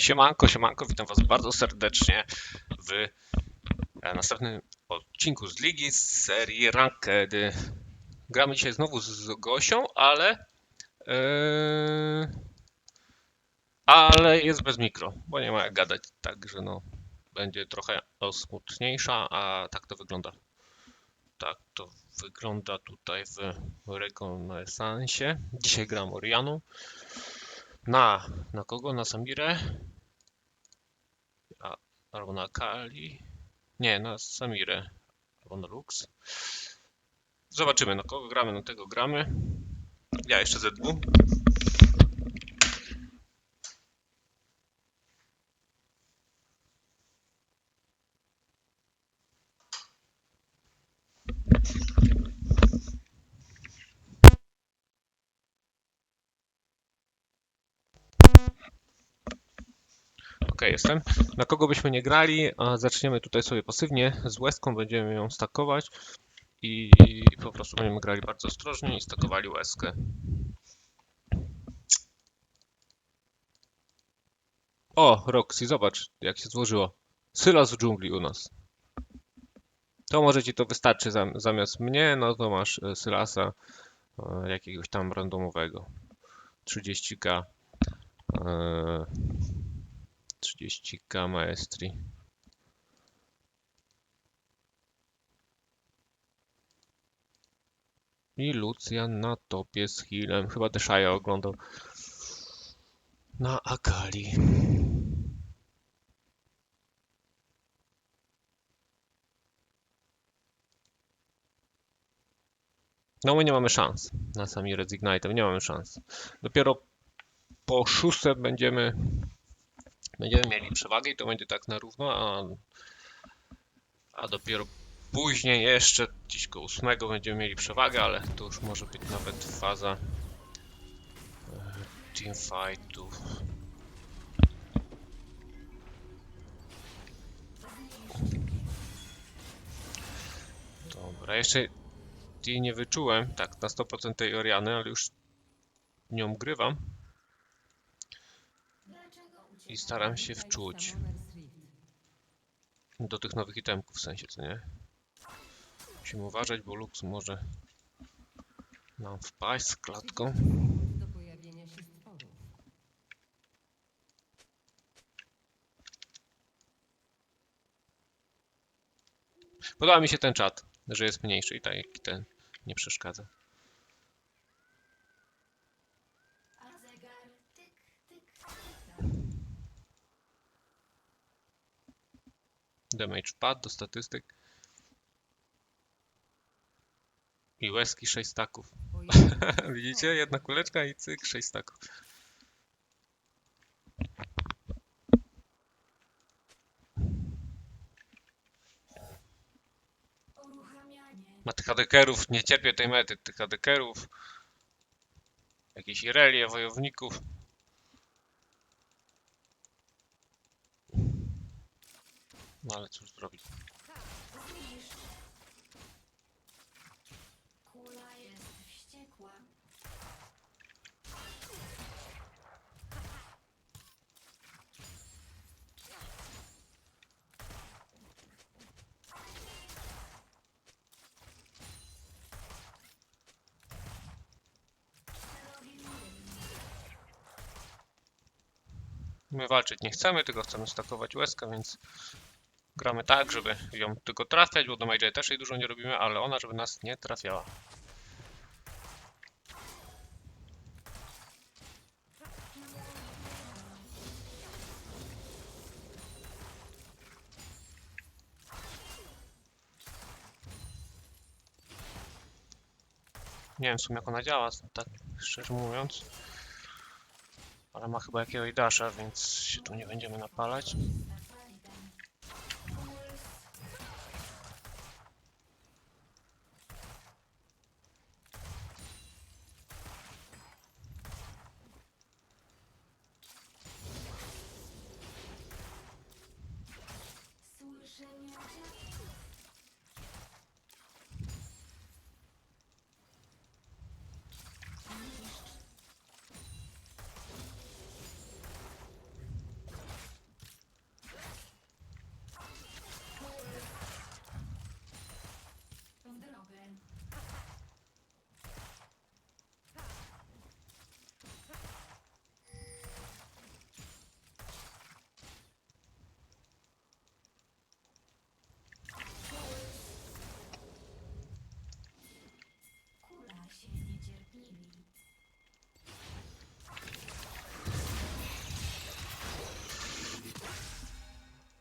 Siemanko, siemanko, witam was bardzo serdecznie w e, następnym odcinku z ligi z serii Ranked. Gramy dzisiaj znowu z, Gosią, ale e, ale jest bez mikro, bo nie ma jak gadać, także no będzie trochę smutniejsza, a tak to wygląda. Tak to wygląda tutaj w rekonesansie. Dzisiaj gram Orianą. Na, na kogo? Na Samirę? Albo na Kali? Nie, na Samirę. Albo na Lux. Zobaczymy, na kogo gramy, na tego gramy. Ja jeszcze ZW. Jestem. Na kogo byśmy nie grali, a zaczniemy tutaj sobie pasywnie. Z łezką będziemy ją stakować i po prostu będziemy grali bardzo ostrożnie i stakowali łezkę. O, Roxy, zobacz jak się złożyło. Sylas w dżungli u nas. To może ci to wystarczy zam- zamiast mnie, no to masz e, Sylasa e, jakiegoś tam randomowego. 30k. e, 30k maestri. I Lucian na topie z healem. Chyba Deshaja oglądał. Na Akali. No my nie mamy szans na sami Red Ignite, nie mamy szans. Dopiero po szóste będziemy będziemy mieli przewagę i to będzie tak na równo, a, a dopiero później jeszcze gdzieś koło ósmego będziemy mieli przewagę, ale to już może być nawet faza e, teamfightów. Dobra, jeszcze jej nie wyczułem, tak, na 100% tej Oriany, ale już nią grywam i staram się wczuć do tych nowych itemków, w sensie, co nie? Musimy uważać, bo Lux może nam wpaść z klatką. Podoba mi się ten czat, że jest mniejszy i tak ten nie przeszkadza. Damage wpadł do statystyk. I łezki 6 staków. Widzicie? Jedna kuleczka i cyk, 6 staków. uruchamianie. Ma tych adekerów, nie cierpię tej mety, tych adekerów. Jakieś irelie, wojowników. No ale cóż zrobić. Zniszcz. Kula jest wściekła. Robi My walczyć nie chcemy, tylko chcemy stakować łezkę, więc gramy tak, żeby ją tylko trafiać, bo do Mage też jej dużo nie robimy, ale ona, żeby nas nie trafiała. Nie wiem w sumie jak ona działa, tak szczerze mówiąc. Ale ma chyba jakiegoś dasha, więc się tu nie będziemy napalać.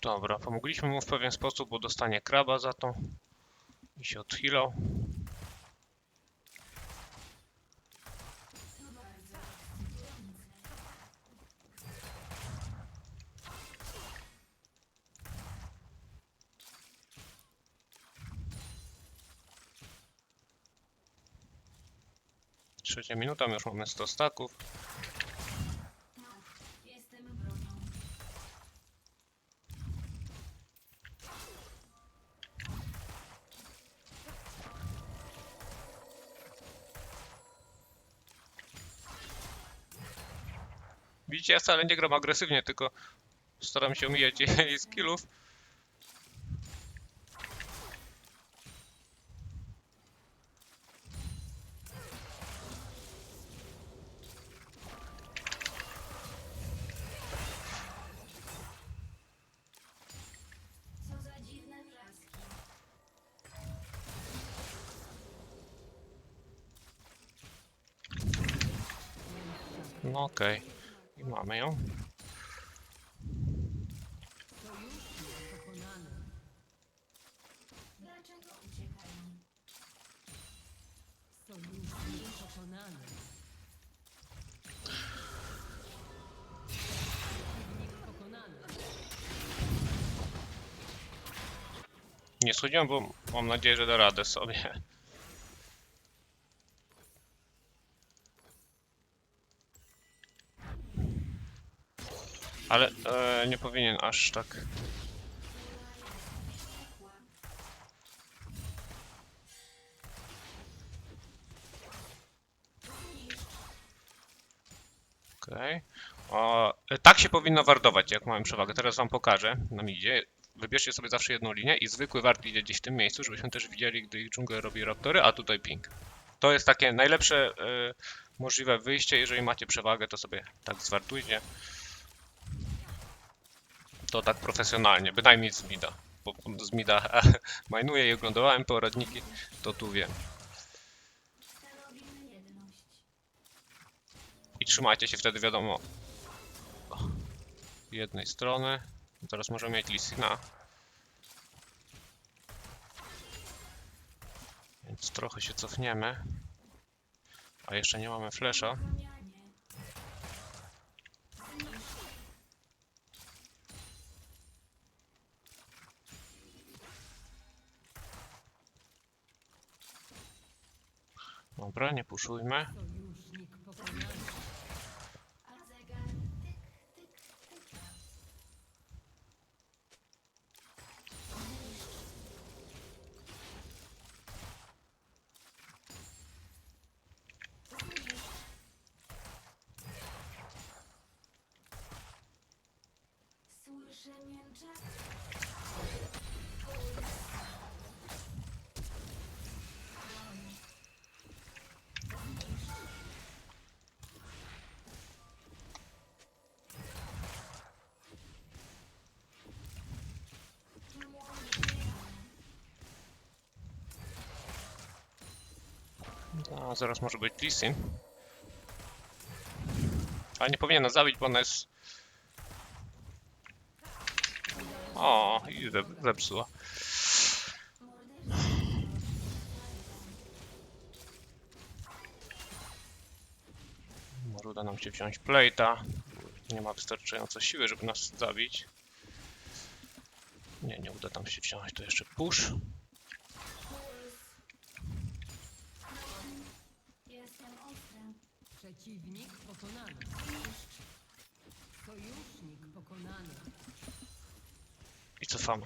Dobra, pomogliśmy mu w pewien sposób, bo dostanie kraba za to. I się ekscytujące. Trzecia minuta, już mamy 100 staków. Widzicie, ja wcale nie gram agresywnie, tylko staram się omijać jej skillów. No okej. I mamy ją. Dlaczego? Sojusznik pokonany. Pokonany. Nie schodziłem, bo mam nadzieję, że da radę sobie. Ale e, nie powinien aż tak. Okej. O, e, Tak się powinno wardować, jak mamy przewagę. Teraz wam pokażę na midzie. Wybierzcie sobie zawsze jedną linię i zwykły wart idzie gdzieś w tym miejscu, żebyśmy też widzieli, gdy ich robi raptory, a tutaj ping. To jest takie najlepsze e, możliwe wyjście. Jeżeli macie przewagę, to sobie tak zwartujcie. To tak profesjonalnie, bynajmniej z mida. Bo z mida majnuję i oglądałem poradniki, to tu wiem. I trzymajcie się wtedy, wiadomo, jednej strony. Teraz możemy mieć Lisina. Więc trochę się cofniemy. A jeszcze nie mamy flesza. Nie puszujmy. Słyszę mięczak. A, zaraz może być Lisin. Ale nie powinien zabić, bo ona jest... O, i ze- zepsuła. Może uda nam się wziąć plate'a. Nie ma wystarczająco siły, żeby nas zabić. Nie, nie uda nam się wziąć. To jeszcze push. Przeciwnik pokonany. Sojusznik pokonany. I cofamy.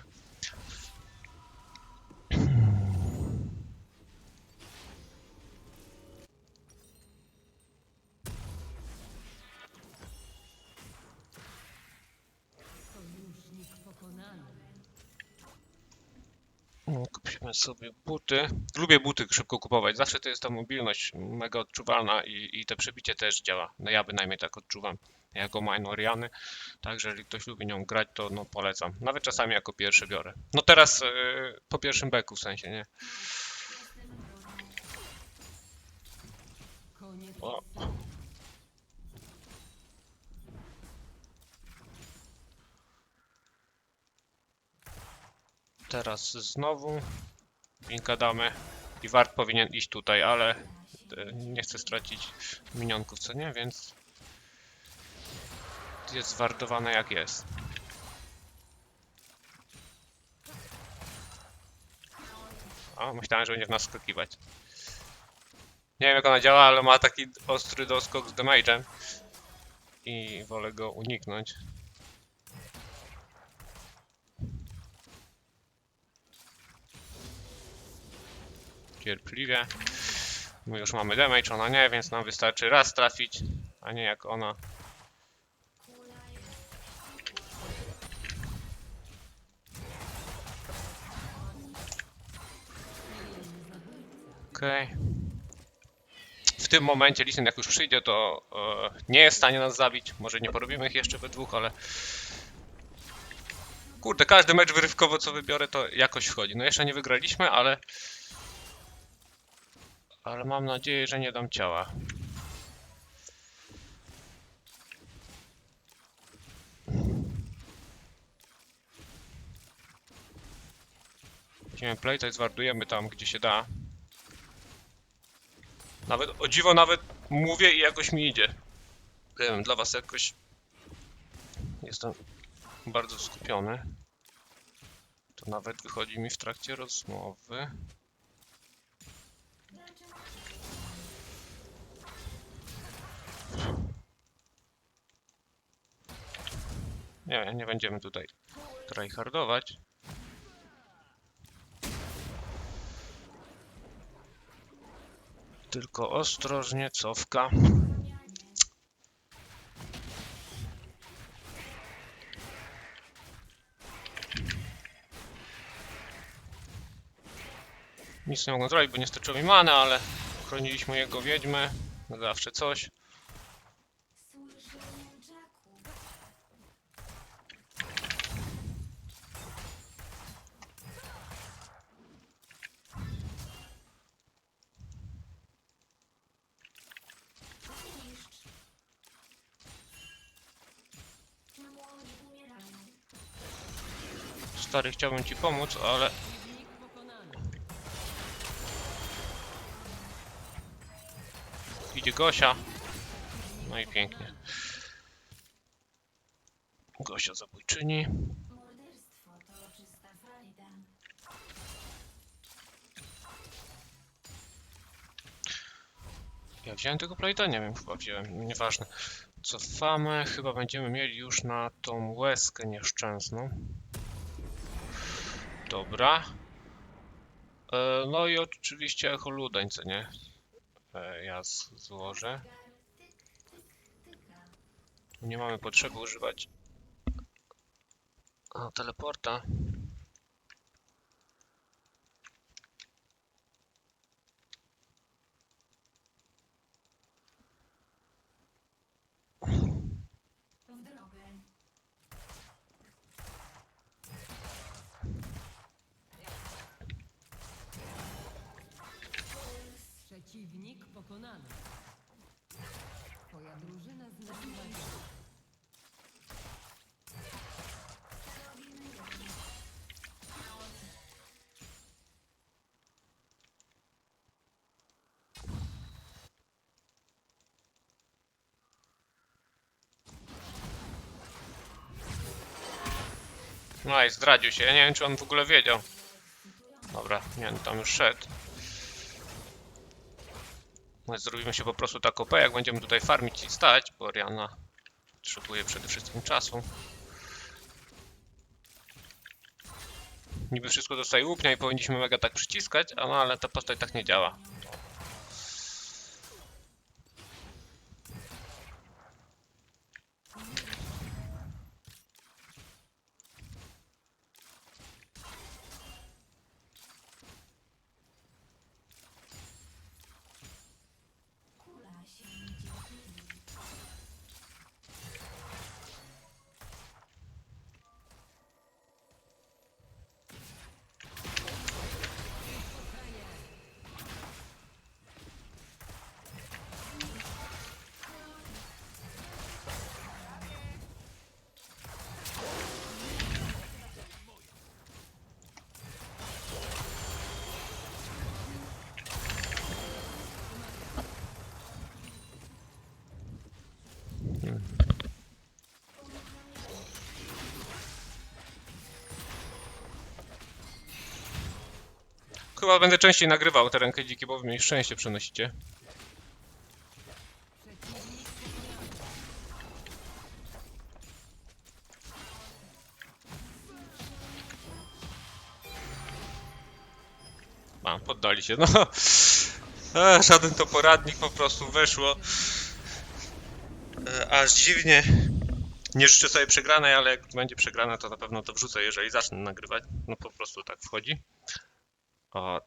Kupimy sobie buty. Lubię buty szybko kupować. Zawsze to jest ta mobilność mega odczuwalna i, i te przebicie też działa. No ja bynajmniej tak odczuwam jako minoriany. Także jeżeli ktoś lubi nią grać, to no polecam. Nawet czasami jako pierwszy biorę. No teraz e, po pierwszym beku w sensie, nie? O. Teraz znowu Winka damy i Wart powinien iść tutaj, ale e, nie chcę stracić minionków, co nie? Więc jest zwardowane jak jest. O, myślałem, że będzie w nas skakiwać. Nie wiem jak ona działa, ale ma taki ostry doskok z damage'em. I wolę go uniknąć. Cierpliwie. My już mamy damage, ona nie, więc nam wystarczy raz trafić, a nie jak ona. Okej. W tym momencie Listen jak już przyjdzie, to e, nie jest w stanie nas zabić. Może nie porobimy ich jeszcze we dwóch, ale... Kurde, każdy mecz wyrywkowo co wybiorę to jakoś wchodzi. No jeszcze nie wygraliśmy, ale... Ale mam nadzieję, że nie dam ciała. Weźmiemy play, to zwardujemy tam, gdzie się da. Nawet, o dziwo nawet mówię i jakoś mi idzie. Nie wiem, dla was jakoś jestem bardzo skupiony. To nawet wychodzi mi w trakcie rozmowy. Nie, nie będziemy tutaj tryhardować. Tylko ostrożnie, cofka. Nic nie mogą zrobić, bo nie starczyło mi mana, ale chroniliśmy jego wiedźmę. Zawsze coś. Stary, chciałbym ci pomóc, ale idzie Gosia. No i pięknie. Gosia zabójczyni. Ja wziąłem tego plejta? Nie wiem, chyba wziąłem, nieważne. Cofamy, chyba będziemy mieli już na tą łezkę nieszczęsną. Dobra. E, no i oczywiście echo ludań, co nie? E, ja z- złożę. Nie mamy potrzeby używać teleporta. No i zdradził się. Ja nie wiem, czy on w ogóle wiedział. Dobra, nie wiem, tam już szedł. No, zrobimy się po prostu tak OP, jak będziemy tutaj farmić i stać, bo Rihanna potrzebuje przede wszystkim czasu. Niby wszystko dostaje łupnia i powinniśmy mega tak przyciskać, no ale ta postać tak nie działa. Chyba będę częściej nagrywał te rękę dziki, bo wy mi szczęście przenosicie. A, poddali się, no. Żaden to poradnik po prostu weszło. E, aż dziwnie. Nie życzę sobie przegranej, ale jak będzie przegrana, to na pewno to wrzucę, jeżeli zacznę nagrywać. No po prostu tak wchodzi. A,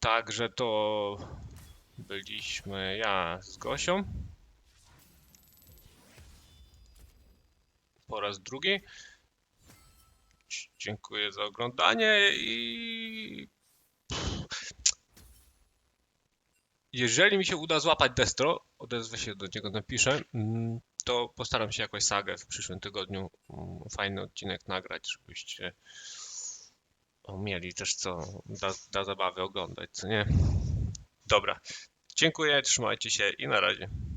także to byliśmy ja z Gosią. Po raz drugi. Dziękuję za oglądanie i jeżeli mi się uda złapać Destro, odezwę się do niego, napiszę, mm, to postaram się jakoś sagę w przyszłym tygodniu, mm, fajny odcinek nagrać, żebyście mieli też co dla, dla zabawy oglądać, co nie? Dobra. Dziękuję, trzymajcie się i na razie.